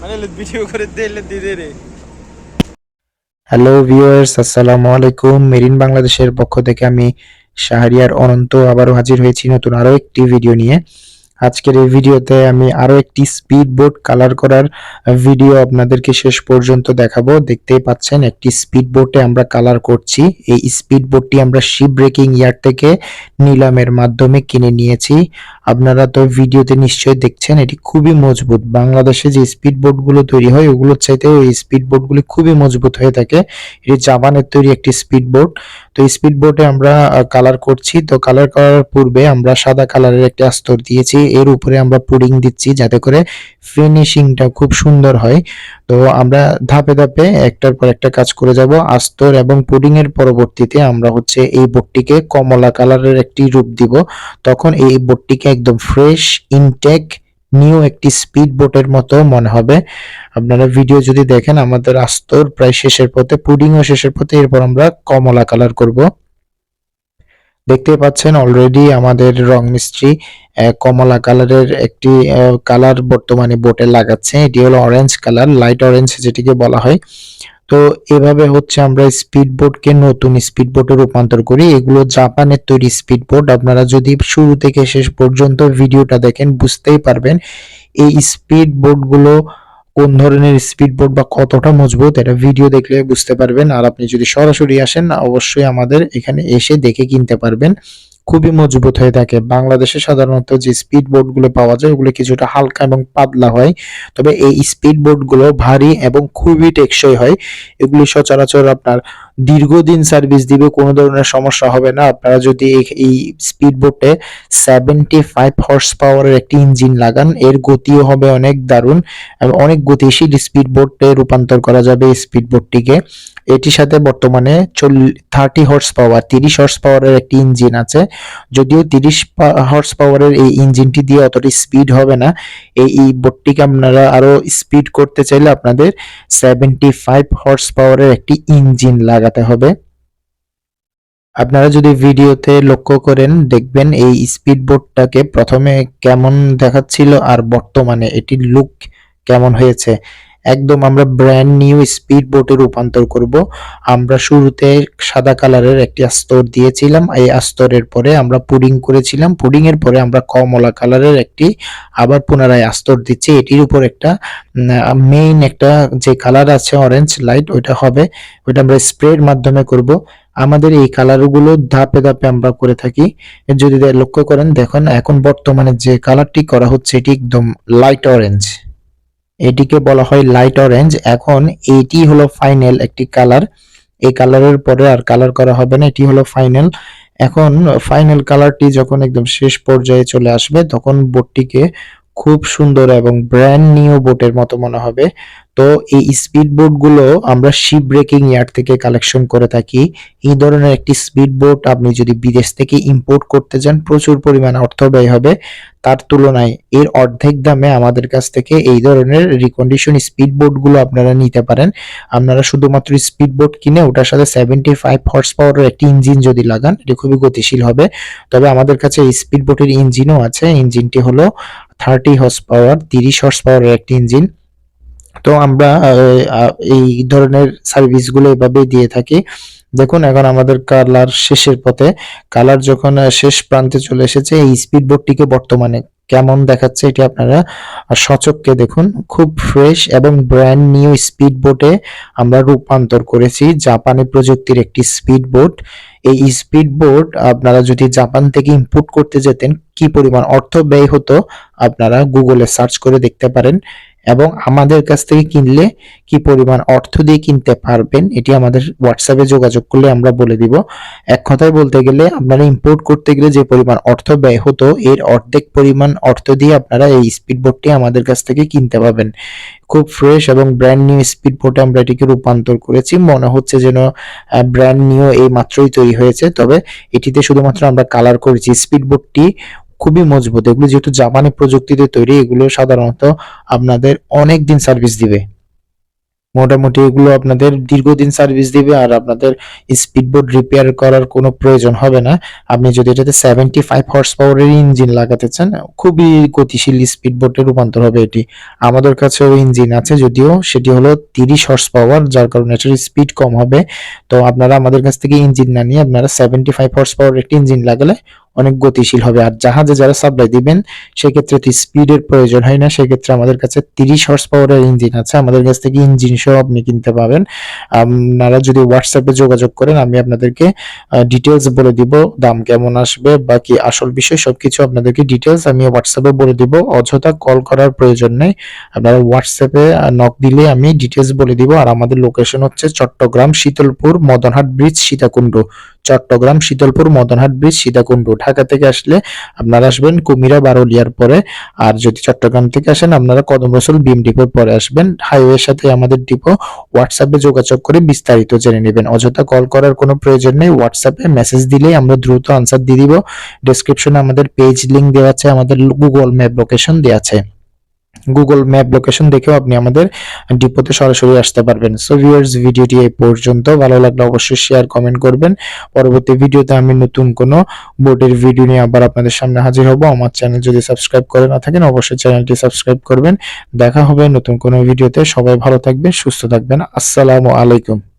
মানে hello viewers আসসালামু আলাইকুম। মেরিন বাংলাদেশের পক্ষ থেকে আমি শাহরিয়ার অনন্ত আবারও হাজির হয়েছি নতুন আরও একটি ভিডিও নিয়ে। আজকের এই ভিডিওতে আমি আরও একটি স্পিড বোট কালার করার ভিডিও আপনাদেরকে শেষ পর্যন্ত দেখাবো। দেখতেই পাচ্ছেন, একটি স্পিড বোটে আমরা কালার করছি। এই স্পিড বোটটি আমরা শিপ ব্রেকিং ইয়ার থেকে নিলামের মাধ্যমে কিনে নিয়েছি। আপনারা তো ভিডিওতে নিশ্চয়ই দেখছেন, এটি খুবই মজবুত। বাংলাদেশে যে স্পিড বোটগুলো তৈরি হয়, ওগুলোর চাইতেও এই স্পিড বোটগুলি খুবই মজবুত হয়ে থাকে। এটি জাপানের তৈরি একটি স্পিড বোট তো স্পিড বোটে আমরা কালার করছি। তো কালার করার পূর্বে আমরা সাদা কালারের একটি আস্তর দিয়েছি। এর উপরে আমরা পুডিং দিচ্ছি যাতে করে ফিনিশিংটা খুব সুন্দর হয়। তো আমরা ধাপে ধাপে একটার পর একটা কাজ করে যাব। আস্তর এবং পুডিং এর পরবর্তীতে আমরা হচ্ছে এই বোটটিকে কমলা কালারের একটি রূপ দিব। তখন এই বোটটিকে একদম ফ্রেশ ইনটেক নিউ একটি স্পিড বোটের মতো মনে হবে। আপনারা ভিডিও যদি দেখেন, আমাদের আস্তর প্রায় শেষের পথে পুডিংও শেষের পথে, এরপর আমরা কমলা কালার করব। দেখতে পাচ্ছেন অলরেডি আমাদের রং মিস্ত্রি কমলা কালারের একটি কালার বর্তমানে বোটে লাগাচ্ছে। এটি হলো অরেঞ্জ কালার লাইট অরেঞ্জ যেটিকে বলা হয়। তো এভাবে হচ্ছে আমরা স্পিড বোটকে নতুন স্পিড বোটে রূপান্তর করি। এগুলো জাপানের তৈরি স্পিড বোট আপনারা যদি শুরু থেকে শেষ পর্যন্ত ভিডিওটা দেখেন, বুঝতেই পারবেন এই স্পিড বোটগুলো কোন ধরনের স্পিড বোর্ড বা কতটা মজবুত, এটা ভিডিও দেখলে বুঝতে পারবেন। আর আপনি যদি সরাসরি আসেন, অবশ্যই আমাদের এখানে এসে দেখে কিনতে পারবেন। খুবই মজবুত হয়ে থাকে। বাংলাদেশে সাধারণত যে স্পিড বোটগুলো পাওয়া যায়, ওগুলো কিছুটা হালকা এবং পাতলা হয়। তবে এই স্পিড বোটগুলো ভারী এবং খুবই টেকসই হয়। এগুলি সচরাচর আপনার দীর্ঘদিন সার্ভিস দিবে, কোনো ধরনের সমস্যা হবে না। আপনারা যদি এই- স্পিড বোটে সেভেন্টি ফাইভ হর্স পাওয়ারের একটি ইঞ্জিন লাগান, এর গতিও হবে অনেক দারুণ। এবং অনেক গতিশীল স্পিড বোটে রূপান্তর করা যাবে এই স্পিড বোটটিকে এটির সাথে বর্তমানে থার্টি হর্স পাওয়ার তিরিশ হর্স পাওয়ারের একটি ইঞ্জিন আছে। যদিও তিরিশ হর্স পাওয়ারের এই ইঞ্জিনটি দিয়ে অতটা স্পিড হবে না, এই বোটটিকে আপনারা আরও স্পিড করতে চাইলে আপনাদের সেভেন্টি ফাইভ হর্স পাওয়ারের একটি ইঞ্জিন লাগাতে হবে। আপনারা যদি ভিডিওতে লক্ষ্য করেন, দেখবেন এই স্পিড বোটটাকে প্রথমে কেমন দেখাচ্ছিল আর বর্তমানে এটির লুক কেমন হয়েছে। একদম আমরা ব্র্যান্ড নিউ স্পিড বোটে রূপান্তর করব। আমরা শুরুতে সাদা কালারের একটি আস্তর দিয়েছিলাম। এই আস্তরের পরে আমরা পুডিং করেছিলাম। পুডিং এর পরে আমরা কমলা কালারের একটি আবার পুনরায় আস্তর দিচ্ছি। এটির উপর একটা মেইন একটা যে কালার আছে অরেঞ্জ লাইট ওইটা হবে। ওইটা আমরা স্প্রের মাধ্যমে করব। আমাদের এই কালারগুলো ধাপে ধাপে আমরা করে থাকি। যদি লক্ষ্য করেন, দেখুন, এখন বর্তমানে যে কালারটি করা হচ্ছে, এটি একদম লাইট অরেঞ্জ এটিকে বলা হয় লাইট অরেঞ্জ এখন এটি হলো ফাইনাল একটি কালার এই কালারের পরে আর কালার করা হবে না, এটি হলো ফাইনাল এখন ফাইনাল কালারটি যখন একদম শেষ পর্যায়ে চলে আসবে, তখন বোটটিকে খুব সুন্দর এবং ব্র্যান্ড নিউ বোটের মতো মনে হবে। তো এই স্পিড বোটগুলো আমরা শিপ ব্রেকিং ইয়ার্ড থেকে কালেকশন করে থাকি। এই ধরনের একটি স্পিড বোট আপনি যদি বিদেশ থেকে ইম্পোর্ট করতে যান প্রচুর পরিমাণ অর্থ ব্যয় হবে। তার তুলনায় এর অর্ধেক দামে আমাদের কাছ থেকে এই ধরনের রিকন্ডিশন স্পিড বোটগুলো আপনারা নিতে পারেন। আপনারা শুধুমাত্র স্পিড বোট কিনে ওটার সাথে সেভেন্টি ফাইভ হর্স পাওয়ারের একটি ইঞ্জিন যদি লাগান, এটি খুবই গতিশীল হবে। তবে আমাদের কাছে এই স্পিড বোটের ইঞ্জিনও আছে। ইঞ্জিনটি হলো থার্টি হর্স পাওয়ার তিরিশ হর্স পাওয়ারের একটি ইঞ্জিন তো আমরা এই ধরনের সার্ভিসগুলো এভাবেই দিয়ে থাকি। দেখুন, এখন আমাদের কালার শেষের পথে। কালার যখন শেষ প্রান্তে চলে এসেছে, এই স্পিড বোর্ডটিকে বর্তমানে কেমন দেখাচ্ছে এটি আপনারা সচককে দেখুন, খুব ফ্রেশ এবং ব্র্যান্ড নিউ স্পিড বোটে আমরা রূপান্তর করেছি জাপানি প্রযুক্তির একটি স্পিড বোট এই স্পিড বোট আপনারা যদি জাপান থেকে ইম্পোর্ট করতে যেতেন, কি পরিমাণ অর্থ ব্যয় হতো, আপনারা গুগলে সার্চ করে দেখতে পারেন। এবং আমাদের কাছ থেকে কিনলে কি পরিমাণ অর্থ দিয়ে কিনতে পারবেন, এটি আমাদের হোয়াটসঅ্যাপে যোগাযোগ করলে আমরা বলে দিব। এক কথায় বলতে গেলে আপনারা ইম্পোর্ট করতে গেলে যে পরিমাণ অর্থ ব্যয় হতো, এর অর্ধেক পরিমাণ অর্থ দিয়ে আপনারা এই স্পিড বোটটি আমাদের কাছ থেকে কিনতে পাবেন খুব ফ্রেশ এবং ব্র্যান্ড নিউ স্পিড বোটে আমরা এটিকে রূপান্তর করেছি। মনে হচ্ছে যেন ব্র্যান্ড নিউ এই মাত্রই তৈরি হয়েছে, তবে এটিতে শুধুমাত্র আমরা কালার করেছি। স্পিড বোটটি খুবই মজবুত। এগুলো যেহেতু জাপানি প্রযুক্তিতে তৈরি, এগুলো সাধারণত আপনাদের অনেক দিন সার্ভিস দিবে। মোটামুটি এগুলো আপনাদের দীর্ঘদিন সার্ভিস দিবে আর আপনাদের স্পিড বোট রিপেয়ার করার কোনো প্রয়োজন হবে না। আপনি যদি এটাতে সেভেন্টি ফাইভ হর্স পাওয়ারের ইঞ্জিন লাগাতে চান, খুবই গতিশীল স্পিড বোটে রূপান্তর হবে এটি। আমাদের কাছেও ইঞ্জিন আছে, যদিও সেটি হলো তিরিশ হর্স পাওয়ার যার কারণে এটার স্পিড কম হবে। তো আপনারা আমাদের কাছ থেকে ইঞ্জিন না নিয়ে আপনারা সেভেন্টি ফাইভ হর্স পাওয়ার একটি ইঞ্জিন লাগালে অনেক গতিশীল হবে। আর জাহাজে যারা সাপ্লাই দিবেন, সেক্ষেত্রে তো স্পিডের প্রয়োজন হয় না। সেক্ষেত্রে আমাদের কাছে তিরিশ হর্স পাওয়ারের ইঞ্জিন আছে। আমাদের কাছ থেকে ইঞ্জিন সহ আপনি কিনতে পাবেন। আপনারা যদি হোয়াটসঅ্যাপে যোগাযোগ করেন, আমি আপনাদেরকে ডিটেলস বলে দিব, দাম কেমন আসবে বা কি আসল বিষয় সবকিছু আপনাদেরকে ডিটেলস আমি হোয়াটসঅ্যাপে বলে দিব। অযথা কল করার প্রয়োজন নেই। আপনারা হোয়াটসঅ্যাপে নক দিলে আমি ডিটেলস বলে দিব। আর আমাদের লোকেশন হচ্ছে চট্টগ্রাম শীতলপুর মদনহাট ব্রিজ সীতাকুণ্ড। চট্টগ্রাম শীতলপুর মদনহাট ব্রিজ সীতাকুণ্ড। ঢাকা থেকে আসলে আপনারা আসবেন কুমিরা বারোলিয়ার পরে। আর যদি চট্টগ্রাম থেকে আসেন, আপনারা কদম রসুল বিম ডিপোর পরে আসবেন। হাইওয়ের সাথে আমাদের ডিপো হোয়াটসঅ্যাপে যোগাযোগ করে বিস্তারিত জেনে নেবেন। অযথা কল করার কোনো প্রয়োজন নেই। হোয়াটসঅ্যাপে মেসেজ দিলেই আমরা দ্রুত আনসার দিয়ে দিব। ডেসক্রিপশনে আমাদের পেজ লিঙ্ক দেওয়া আছে, আমাদের গুগল ম্যাপ লোকেশন দেওয়া আছে। গুগল ম্যাপ লোকেশন দেখেও আপনি আমাদের ডিপোতে সরাসরি আসতে পারবেন। সো ভিউয়ার্স ভিডিওটি এই পর্যন্ত ভালো লাগলে অবশ্যই শেয়ার কমেন্ট করবেন। পরবর্তী ভিডিওতে আমি নতুন কোনো বোর্ডের ভিডিও নিয়ে আবার আপনাদের সামনে হাজির হব। আমার চ্যানেল যদি সাবস্ক্রাইব করে না থাকেন, অবশ্যই চ্যানেলটি সাবস্ক্রাইব করবেন। দেখা হবে নতুন কোনো ভিডিওতে সবাই ভালো থাকবেন, সুস্থ থাকবেন। আসসালামু আলাইকুম।